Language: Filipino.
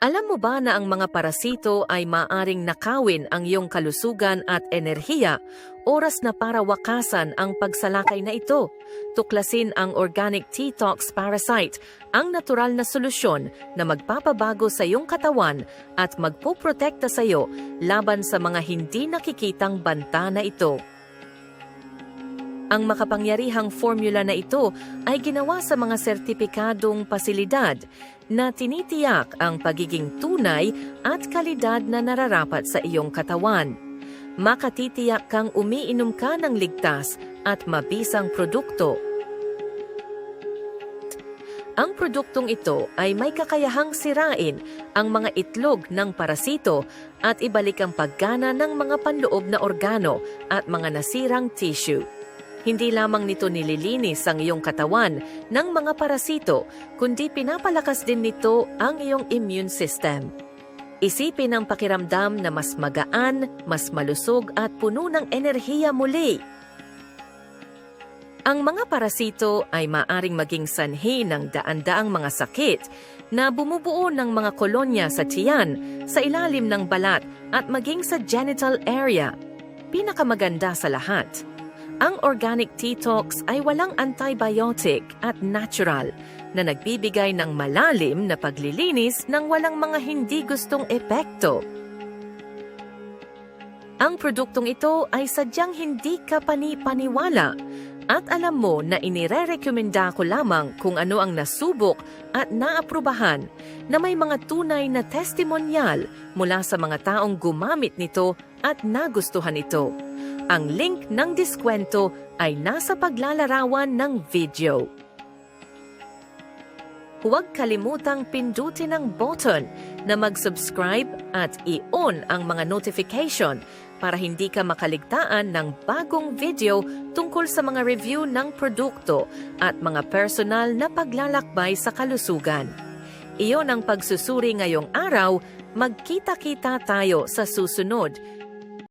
Alam mo ba na ang mga parasito ay maaring nakawin ang iyong kalusugan at enerhiya? Oras na para wakasan ang pagsalakay na ito. Tuklasin ang Organic T-Tox Parasite, ang natural na solusyon na magpapabago sa iyong katawan at magpoprotekta sa iyo laban sa mga hindi nakikitang banta na ito. Ang makapangyarihang formula na ito ay ginawa sa mga sertipikadong pasilidad na tinitiyak ang pagiging tunay at kalidad na nararapat sa iyong katawan. Makatitiyak kang umiinom ka ng ligtas at mabisang produkto. Ang produktong ito ay may kakayahang sirain ang mga itlog ng parasito at ibalik ang paggana ng mga panloob na organo at mga nasirang tissue. Hindi lamang nito nililinis ang iyong katawan ng mga parasito, kundi pinapalakas din nito ang iyong immune system. Isipin ang pakiramdam na mas magaan, mas malusog at puno ng enerhiya muli. Ang mga parasito ay maaring maging sanhi ng daan-daang mga sakit na bumubuo ng mga kolonya sa tiyan, sa ilalim ng balat at maging sa genital area. Pinakamaganda sa lahat, ang organic T-Tox ay walang antibiotic at natural na nagbibigay ng malalim na paglilinis ng walang mga hindi gustong epekto. Ang produktong ito ay sadyang hindi ka pani-paniwala at alam mo na inirerekomenda ko lamang kung ano ang nasubok at naaprubahan na may mga tunay na testimonyal mula sa mga taong gumamit nito at nagustuhan ito. Ang link ng diskwento ay nasa paglalarawan ng video. Huwag kalimutang pindutin ang button na mag-subscribe at i-on ang mga notification para hindi ka makaligtaan ng bagong video tungkol sa mga review ng produkto at mga personal na paglalakbay sa kalusugan. Iyon ang pagsusuri ngayong araw, magkita-kita tayo sa susunod